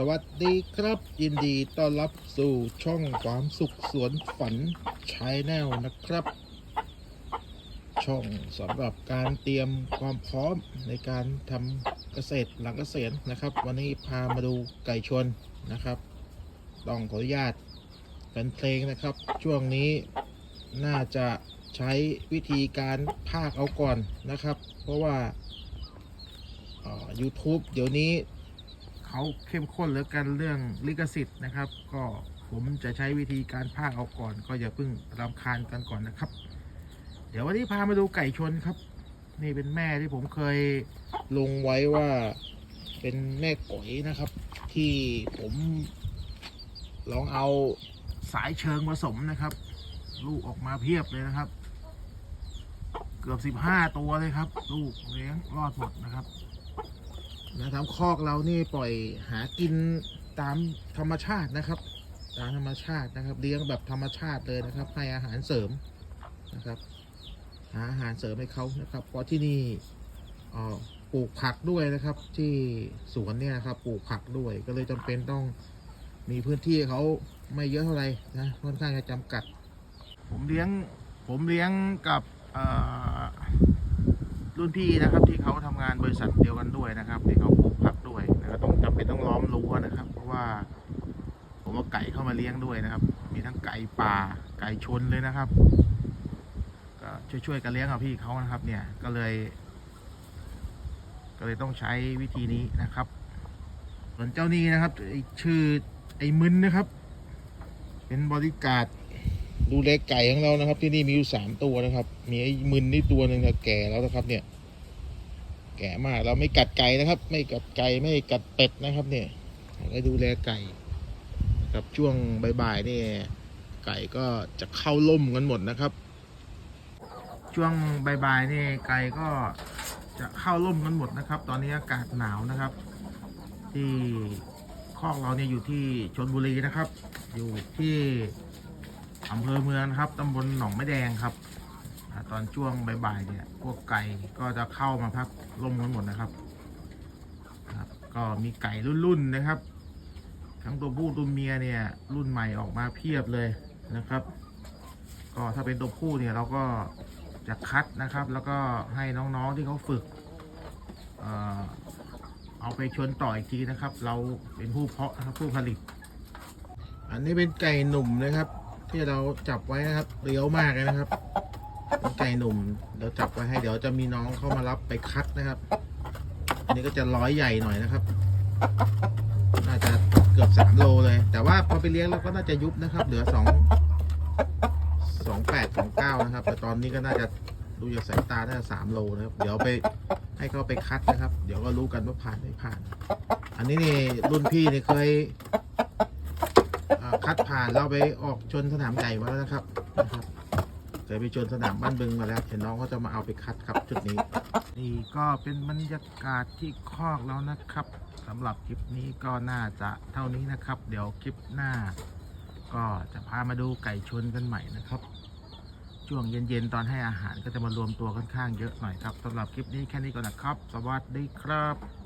สวัสดีครับ ยินดีต้อนรับสู่ช่องความสุขสวนฝันชายแนลนะครับ ช่องสำหรับการเตรียมความพร้อมในการทำเกษตรหลังเกษียณนะครับ วันนี้พามาดูไก่ชนนะครับ ต้องขออนุญาตเป็นเพลงนะครับ ช่วงนี้น่าจะใช้วิธีการพากเอาก่อนนะครับ เพราะว่า YouTube เดี๋ยวนี้ เขาเข้มข้นเหลือกันเรื่องลิขสิทธิ์นะครับ ก็ผมจะใช้วิธีการพากเอาก่อน ก็อย่าเพิ่งรำคาญกันก่อนนะครับ เดี๋ยววันนี้พามาดูไก่ชนครับ นี่เป็นแม่ที่ผมเคยลงไว้ว่าเป็นแม่ก๋อยนะครับ ที่ผมลองเอาสายเชิงผสมนะครับ ลูกออกมาเพียบเลยนะครับ เกือบสิบห้าตัวเลยครับ ลูกเลี้ยงรอดหมดนะครับ นะทำคอกเรานี่ปล่อยหากินตามธรรมชาตินะครับ ตามธรรมชาตินะครับเลี้ยงแบบธรรมชาติเลยนะครับให้อาหารเสริมนะครับหาอาหารเสริมให้เขานะครับ เพราะที่นี่อ่อปลูกผักด้วยนะครับ ที่สวนเนี่ยนะครับปลูกผักด้วยก็เลยจำเป็นต้องมีพื้นที่เขาไม่เยอะเท่าไหร่นะค่อนข้างจะจำกัด ผมเลี้ยงผมเลี้ยงกับอ่อ รุ่นพี่นะครับที่เขาทำงานบริษัทเดียวกันด้วยนะครับที่เขาปลูกผักด้วยนะครับต้องจำเป็นต้องล้อมรั้วนะครับ เพราะว่าผมเอาไก่เข้ามาเลี้ยงด้วยนะครับ มีทั้งไก่ป่าไก่ชนเลยนะครับก็ช่วยๆกันเลี้ยงกับพี่เขานะครับ เนี่ยก็เลย ก็เลยต้องใช้วิธีนี้นะครับส่วนเจ้านี้นะครับไอชื่อไอ้มึนนะครับ เป็นบริการ ดูแลไก่ของเรานะครับ ที่นี่มีอยู่สามตัวนะครับ มีไอ้มึนนี่ตัวหนึ่งครับแก่แล้วนะครับ เนี่ย แก่มากเราไม่กัดไก่นะครับ ไม่กัดไก่ไม่กัดเป็ดนะครับ เนี่ยก็ดูแลไก่นะครับช่วงบ่ายๆนี่ไก่ก็จะเข้าล่มกันหมดนะครับ ช่วงบ่ายๆนี่ไก่ก็จะเข้าล่มกันหมดนะครับ ตอนนี้อากาศหนาวนะครับ ที่คอกเราเนี่ยอยู่ที่ชนบุรีนะครับ อยู่ที่ อำเภอเมืองครับตำบลหนองไม้แดงครับตอนช่วงบ่ายๆเนี่ยพวกไก่ก็จะเข้ามาพักร่มกันหมดนะครับครับ ก็มีไก่รุ่นๆนะครับ ทั้งตัวผู้ตัวเมียเนี่ยรุ่นใหม่ออกมาเพียบเลยนะครับ ก็ถ้าเป็นตัวผู้เนี่ยเราก็จะคัดนะครับ แล้วก็ให้น้องๆที่เขาฝึกเอ่อเอาไปชนต่ออีกทีนะครับ เราเป็นผู้เพาะนะครับผู้ผลิต อันนี้เป็นไก่หนุ่มนะครับ ที่เราจับไว้นะครับเลี้ยวมากเลยนะครับเป็นไก่หนุ่มเราจับไว้ให้เดี๋ยวจะมีน้องเข้ามารับไปคัดนะครับ อันนี้ก็จะร้อยใหญ่หน่อยนะครับ น่าจะเกือบสามโลเลย แต่ว่าพอไปเลี้ยงแล้วก็น่าจะยุบนะครับ เหลือสองสองแปดสองเก้านะครับ แต่ตอนนี้ก็น่าจะดูจากสายตาน่าจะสามโลนะครับ เดี๋ยวไปให้เขาไปคัดนะครับ เดี๋ยวก็รู้กันว่าผ่านไม่ผ่าน อันนี้นี่รุ่นพี่นี่เคย อ่าคัดผ่านเราไปออกชนสนามใหญ่มาแล้วนะครับนะครับเคยไปชนสนามบ้านบึงมาแล้วเห็นน้องเขาจะมาเอาไปคัดครับจุดนี้ นี่ก็เป็นบรรยากาศที่คอกแล้วนะครับสำหรับคลิปนี้ก็น่าจะเท่านี้นะครับ เดี๋ยวคลิปหน้า ก็จะพามาดูไก่ชนกันใหม่นะครับ ช่วงเย็นๆตอนให้อาหารก็จะมารวมตัวค่อนข้างเยอะหน่อยครับสำหรับคลิปนี้แค่นี้ก่อนนะครับ สวัสดีครับ